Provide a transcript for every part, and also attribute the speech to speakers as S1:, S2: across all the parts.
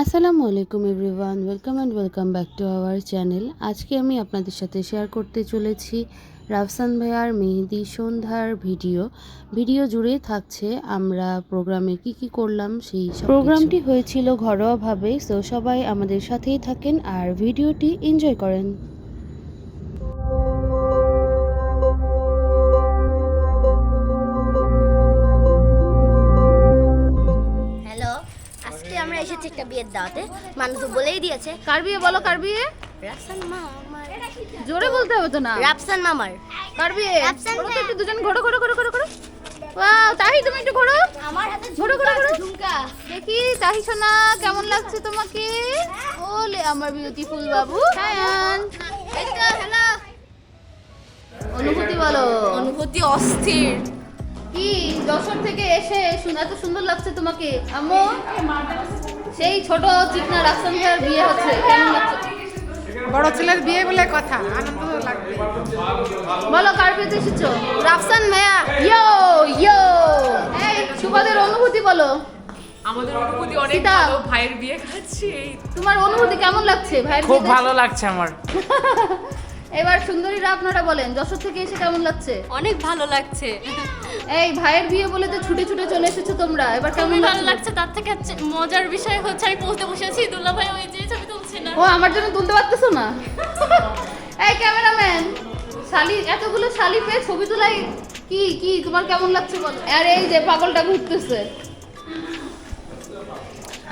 S1: আসসালামু আলাইকুম everyone, welcome and welcome back to our channel. আজকে আমি আপনাদের সাথে শেয়ার করতে চলেছি রাফসান ভাইয়ার মেহেদি সন্ধ্যার ভিডিও। ভিডিও জুড়ে থাকছে আমরা প্রোগ্রামে কি কি করলাম সেই প্রোগ্রামটি হয়েছিল ঘরোয়াভাবে সো সবাই আমাদের সাথেই থাকেন আর ভিডিওটি এনজয় করেন।
S2: এসেছি একটা বিয়ের দাওয়াতে মানুষ তো বলেই দিয়েছে।
S3: কার বিয়ে বলো কার বিয়ে
S2: রাফসান মামার
S3: জোরে বলতে হবে তো না।
S2: রাফসান মামার
S3: কার বিয়ে
S2: রাফসান
S3: তো একটু দুজন ঘোরো ঘোরো ঘোরো ঘোরো ঘোরো। ওয়াও তাহি তুমি একটু ঘোরো।
S2: আমার হাতে
S3: ঘোরো ঘোরো ঘোরো।
S2: ঝুমকা।
S3: দেখি তাহি সোনা কেমন লাগছে তোমাকে? ওলে আমার বিউটিফুল বাবু। সায়ান
S2: হ্যালো।
S3: অনুভূতি বলো।
S2: অনুভূতি অস্থির।
S3: কি যশোর থেকে এসে শুনে এত সুন্দর লাগছে তোমাকে। আম্মু। সেই ছোট চিকনা রাফসান ভাইয়ের বিয়ে হচ্ছে কেমন লাগছে?
S4: বড় ছেলের বিয়ে বলে কথা আনন্দ লাগবে
S3: বলো কার বিয়েতে এসেছ?
S2: রাফসান ভাইয়া।
S3: ইয়ো ইয়ো। এই সুবাদের অনুভূতি বলো।
S5: আমাদের অনুভূতি অনেক
S3: সীতা।
S5: ভালো ভাইয়ের বিয়ে খাচ্ছি। এই
S3: তোমার অনুভূতি কেমন লাগছে ভাইয়ের
S5: খুব
S3: বিয়েতে?
S5: ভালো লাগছে আমার।
S3: এবার সুন্দরীরা আপনারা বলেন যশোর থেকে এসে কেমন লাগছে?
S6: অনেক ভালো লাগছে।
S3: এই ভাইয়ের বিয়ে বলে তো ছুটে ছুটে চলে এসেছ তোমরা এবার কেমন
S6: ভালো
S3: লাগছে
S6: তার থেকে মজার বিষয় হচ্ছে আমি পৌঁছতে বসেছি দুলা ভাই ওই যে ছবি তুলছে না।
S3: ও আমার জন্য তুলতে পারতেছো না? এই ক্যামেরাম্যান শালি এতগুলো শালি পেয়ে ছবি তোলাই কি কি তোমার কেমন লাগছে বলো? আর এই যে পাগলটা ঘুরতেছে।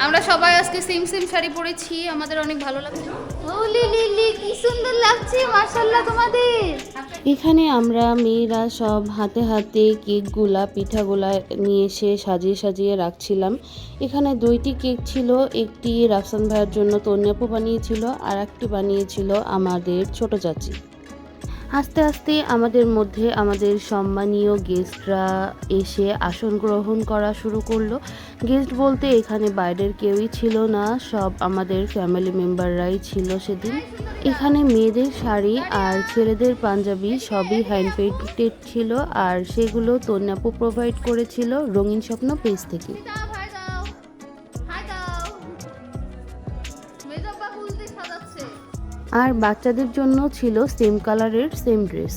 S3: আমরা সবাই আজকে সেম সেম শাড়ি পরেছি, আমাদের অনেক ভালো লাগছে। ও লিলি লি কি সুন্দর লাগছে, মাশাআল্লাহ তোমাদের।
S1: এখানে আমরা মেয়েরা সব হাতে হাতে কেকগুলা পিঠাগুলা নিয়ে এসে সাজিয়ে সাজিয়ে রাখছিলাম। এখানে দুইটি কেক ছিল, একটি রাফসান ভাইয়ের জন্য তন্যাপু বানিয়েছিল, আর একটি বানিয়েছিল আমাদের ছোট চাচি। আস্তে আস্তে আমাদের মধ্যে আমাদের সম্মানীয় গেস্টরা এসে আসন গ্রহণ করা শুরু করল। গেস্ট বলতে এখানে বাইরের কেউই ছিল না, সব আমাদের ফ্যামিলি মেম্বাররাই ছিল সেদিন। এখানে মেয়েদের শাড়ি আর ছেলেদের পাঞ্জাবি সবই হ্যান্ড পেইন্টেড ছিল আর সেগুলো তন্যাপু প্রোভাইড করেছিল রঙিন স্বপ্ন পেজ থেকে। আর বাচ্চাদের জন্য ছিল সেম কালারের সেম ড্রেস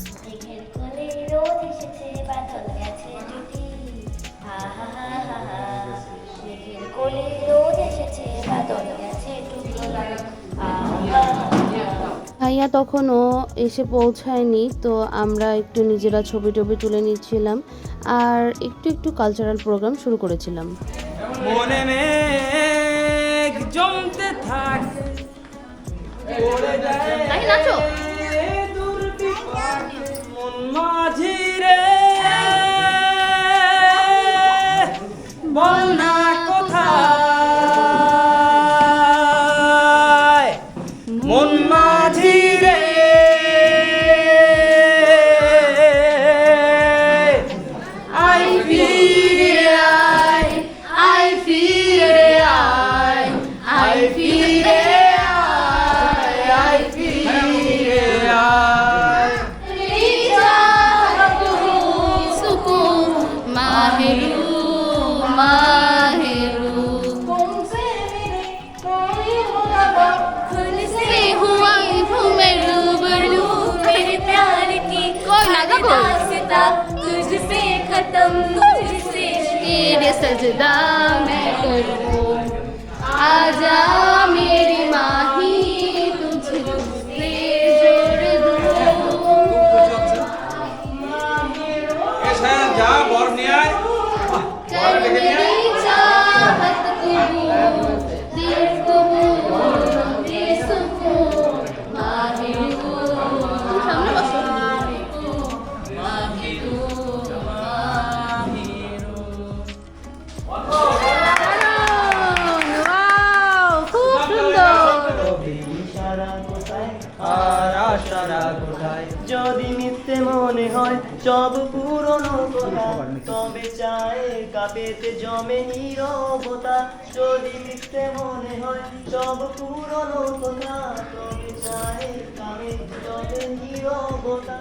S1: ভাইয়া তখনও এসে পৌঁছায়নি, তো আমরা একটু নিজেরা ছবি টবি তুলে নিচ্ছিলাম আর একটু একটু কালচারাল প্রোগ্রাম শুরু করেছিলাম।
S5: জমতে থাক
S6: तुझसे खत्म तुझसे
S3: तेरे सजदा मैं करूँ। आजा मेरी
S7: माँ কাপেতে জমে নীরবতা, যদি লিখতে মনে হয় সব পুরনো কথা। তবে চায় কামে জমে নীরবতা।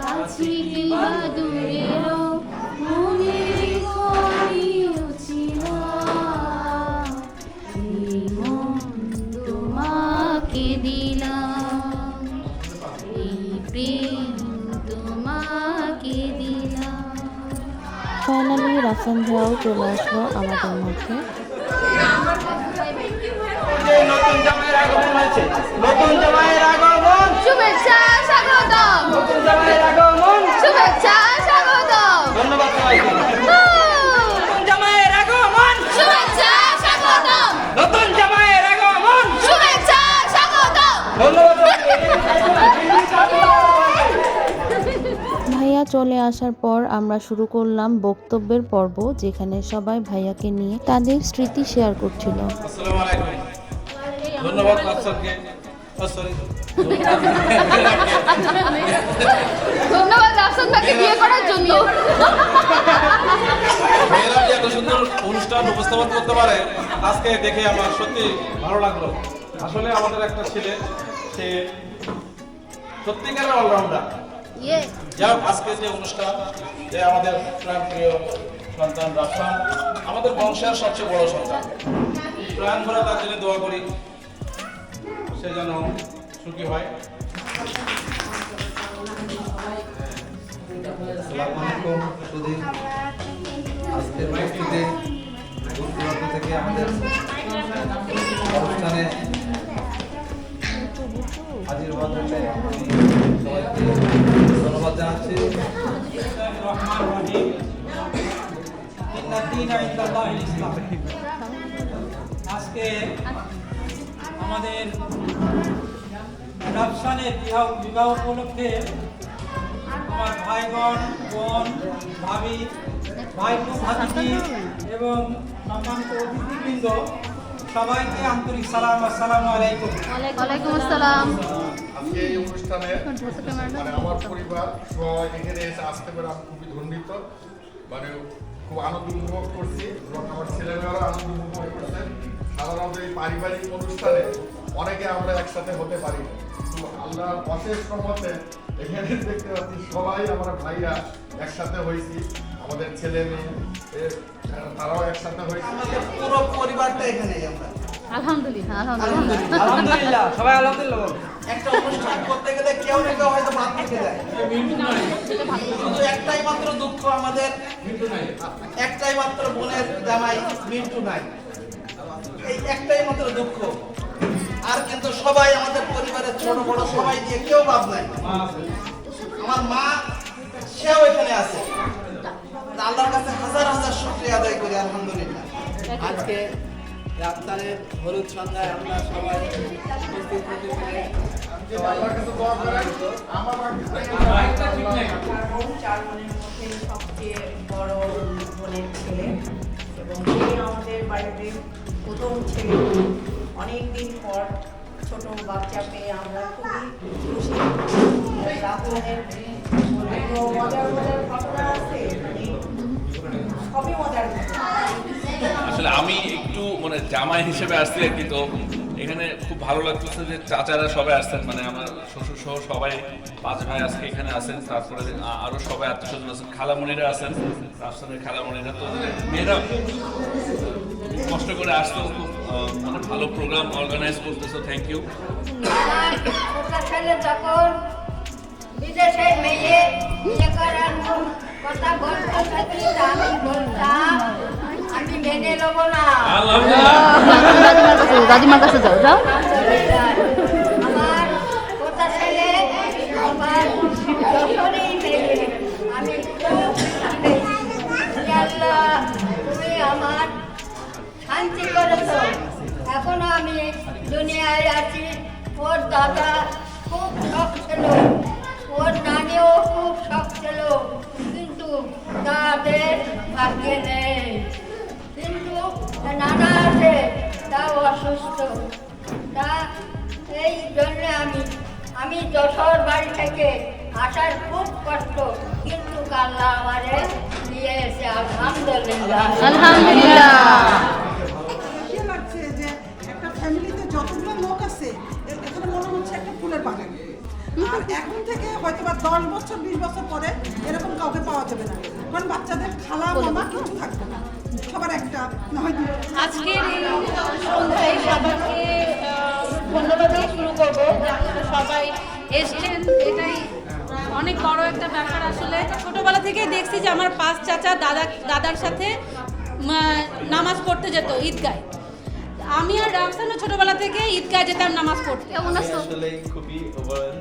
S3: কাছে কিংবা দূরে রো
S8: রাফসান ভাইয়াও চলে আসলো আমাদের মধ্যে
S9: যে নতুন জামাইয়ের আগমন হয়েছে। নতুন জামাইয়ের আগমন।
S3: শুভেচ্ছা স্বাগতম।
S9: নতুন জামাইয়ের আগমন।
S3: শুভেচ্ছা স্বাগতম।
S9: ধন্যবাদ সবাইকে।
S8: ভাইয়া চলে আসার পর আমরা শুরু করলাম বক্তব্যের পর্ব যেখানে সবাই ভাইয়াকে নিয়ে তাদের স্মৃতি শেয়ার করছিল।
S10: ধন্যবাদ আফসারকে ও সরি
S3: ধন্যবাদ রাফসান ভাইকে বিয়ে করার জন্য।
S10: মেয়েরা যে এত সুন্দর অনুষ্ঠান উপস্থাপন করতে পারে আজকে দেখে আমার সত্যি ভালো লাগল। আসলে আমাদের একটা ছেলে সে সত্যিকারের অলরাউন্ডার
S3: ইয়ে।
S10: যাই আজকে যে অনুষ্ঠান যে আমাদের প্রাণপ্রিয় সন্তান রাফসান আমাদের বংশের সবচেয়ে বড় সন্তান। প্রাণ ভরে তার জন্য দোয়া করি সে যেন সুখী হয়।
S11: আসসালামু আলাইকুম সুধীর। আজকের মসজিদে দূর থেকে আমাদের অনুষ্ঠানে হাজির হওয়ার জন্য সবাইকে
S12: আজকে আমাদের রাফসানের বিবাহ বিবাহ উপলক্ষে আমার ভাইগণ, বোন, ভাবি, ভাইপো, ভাতিজি এবং সম্মানিত অতিথিবৃন্দ, সবাইকে আন্তরিক সালাম আসসালামু আলাইকুম।
S3: ওয়ালাইকুম আসসালাম।
S13: আজকে এই অনুষ্ঠানে মানে আমার পরিবার সবাই এখানে এসে আসতে পেরে আমি খুবই ধন্যিত মানে খুব আনন্দ উপভোগ করছি। এবং আমার ছেলেমেয়েরা আনন্দ উপভোগ করছেন সাধারণত এই পারিবারিক অনুষ্ঠানে অনেকে আমরা একসাথে হতে পারি। তো আল্লাহ অশেষ রহমতে এখানে দেখতে পাচ্ছি সবাই আমরা ভাইরা একসাথে হয়েছি। আমাদের ছেলে মেয়ে তারাও একসাথে হয়েছে।
S9: পুরো পরিবারটা এখানে আমরা।
S3: আলহামদুলিল্লাহ। আলহামদুলিল্লাহ।
S9: আলহামদুলিল্লাহ সবাই আলহামদুলিল্লাহ একটা অনুষ্ঠান করতে গেলে কেউ না কেউ হয়তো বাদ থেকে যায় শুধু একটাই মাত্র দুঃখ আমাদের একটাই মাত্র বোনের জামাই মিন্টু নাই। এই একটাই মাত্র দুঃখ। আর কিন্তু সবাই আমাদের পরিবারের ছোট বড় সবাই দিয়ে কেউ বাদ নাই। আমার মা সেও এখানে আছে। আল্লাহর কাছে হাজার হাজার শুক্রিয়া আদায় করি আলহামদুলিল্লাহ।
S14: আজকে রাফতানের হলুদ সন্ধ্যায় আমরা সবাই উপস্থিত হতে পেরে
S15: চার বোনের মধ্যে সবচেয়ে বড় বোনের ছেলে এবং সে আমাদের বাড়িতে প্রথম ছেলে অনেক দিন পর ছোট বাচ্চা পেয়ে আমরা খুবই খুশি রাহুলের মজার মজার ঘটনা আছে সবই মজার
S16: আসলে আমি একটু মানে জামাই হিসেবে আসছি আর কি, তো এখানে খুব ভালো লাগতেছে যে চাচারা সবাই আসছেন মানে আমার শ্বশুর সহ সবাই পাঁচ ভাই আজকে এখানে আছেন, তারপরে আরও সবাই আত্মীয় স্বজন আছেন খালামণিরা আছেন, রাজস্থানের খালামণিরা তো মেয়েরা কষ্ট করে আসতেও খুব মানে ভালো প্রোগ্রাম অর্গানাইজ করতেছো থ্যাংক ইউ
S17: বিদেশে মেয়ে কথা বলতে
S3: দাদিমার কাছে যাও যাও।
S17: শান্তি করেছ। এখনও আমি দুনিয়ায় আছি। ওর দাদা খুব শখ ছিল ওর নানিও খুব শখ ছিল কিন্তু তাদের ভাগ্যে নেই। নানা আছে তাও অসুস্থ। তা এই জন্য আমি আমি যশোর বাড়ি থেকে আসার খুব কষ্ট কিন্তু আল্লাহ আমারে নিয়ে এসে আলহামদুলিল্লাহ।
S3: আলহামদুলিল্লাহ।
S18: লাগছে যে একটা ফ্যামিলিতে যতগুলো লোক আছে এখানে মনে হচ্ছে একটা ফুলের বাগান। আর এখন থেকে হয়তো বা দশ বছর বিশ বছর পরে এরকম কাউকে পাওয়া যাবে না। কারণ বাচ্চাদের খালা মামা কিছু থাকবে না। সবার একটা না হয়
S19: এই সন্ধ্যায় সবাইকে ধন্যবাদ দিয়ে শুরু করব। সবাই এসছেন এটাই অনেক বড় একটা ব্যাপার। আসলে ছোটবেলা থেকেই দেখছি যে আমার পাঁচ চাচা দাদা দাদার সাথে নামাজ পড়তে যেত ঈদগায়। আমি আর রাফসানও ছোটবেলা থেকে ঈদগায় যেতাম নামাজ পড়তে।
S10: আসলে খুবই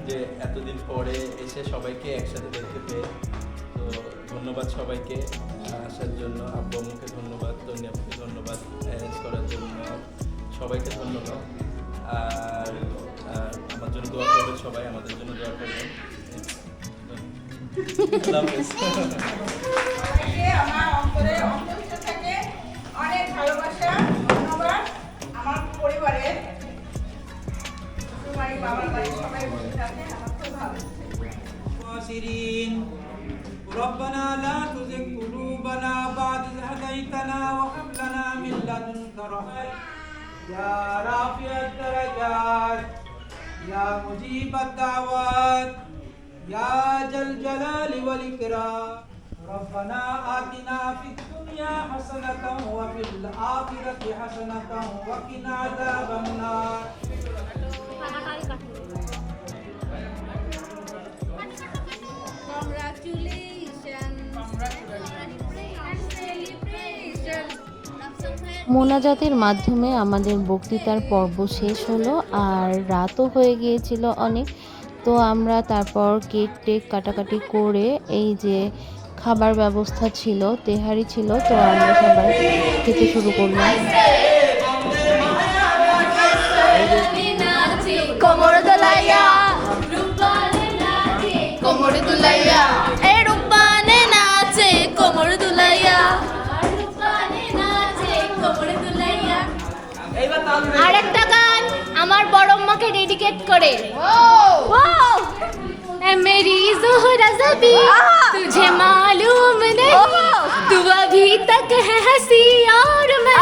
S10: যে এতদিন পরে এসে সবাইকে একসাথে দেখতে পেয়ে। তো ধন্যবাদ সবাইকে, আসার জন্য। আব্বু আম্মুকে ধন্যবাদ, তন্নি ধন্যবাদ, অ্যারেঞ্জ করার জন্য। সবাইকে ধন্যবাদ। আর আমার জন্য দোয়া করবেন সবাই, আমাদের জন্য দোয়া করবেন।
S20: আমার থাকে অনেক ভালোবাসা।
S12: يا رافع الدرجات يا مجيب الدعوات يا ذا الجلال والإكرام. ربنا آتنا في الدنيا حسنة وفي الآخرة حسنة وقنا عذاب النار.
S8: মোনাজাতের মাধ্যমে আমাদের বক্তৃতার পর্ব শেষ হলো, আর রাতও হয়ে গিয়েছিল অনেক। তো আমরা তারপর কেক টেক কাটাকাটি করে এই যে খাবার ব্যবস্থা ছিল, তেহারি ছিল, তো আমরা সবাই খেতে শুরু করলাম।
S7: टिकट करे मेरी जबी तुझे मालूम नहीं तू अभी तक है हँसी और मैं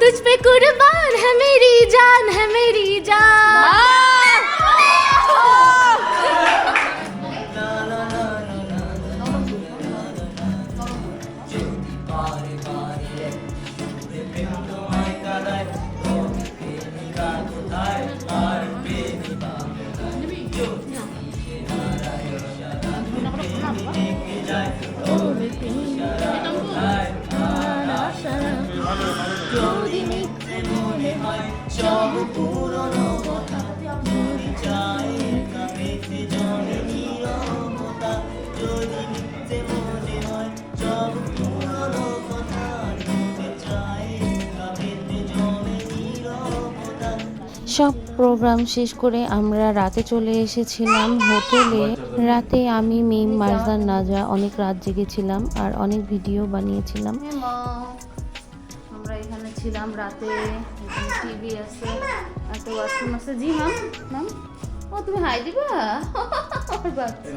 S7: तुझ पे कुर्बान है मेरी जान है मेरी जान
S10: সব
S8: প্রোগ্রাম শেষ করে আমরা রাতে চলে এসেছিলাম হোটেলে। রাতে আমি মিম মারজান নাজা অনেক রাত জেগেছিলাম আর অনেক ভিডিও বানিয়েছিলাম।
S3: আমরা এখানে ছিলাম রাতে টিভি আছে একটা ওয়াশরুম আছে। জি ম্যাম ম্যাম ও তুমি হাই দিবা? বাচ্চা।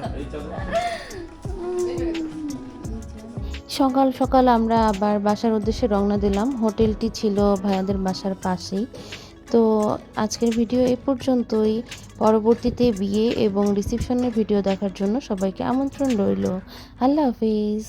S8: সকাল সকাল আমরা আবার বাসার উদ্দেশ্যে রওনা দিলাম। হোটেলটি ছিল ভাইয়াদের বাসার পাশেই। তো আজকের ভিডিও এ পর্যন্তই। পরবর্তীতে বিয়ে এবং রিসেপশনের ভিডিও দেখার জন্য সবাইকে আমন্ত্রণ রইল। আল্লাহ হাফিজ.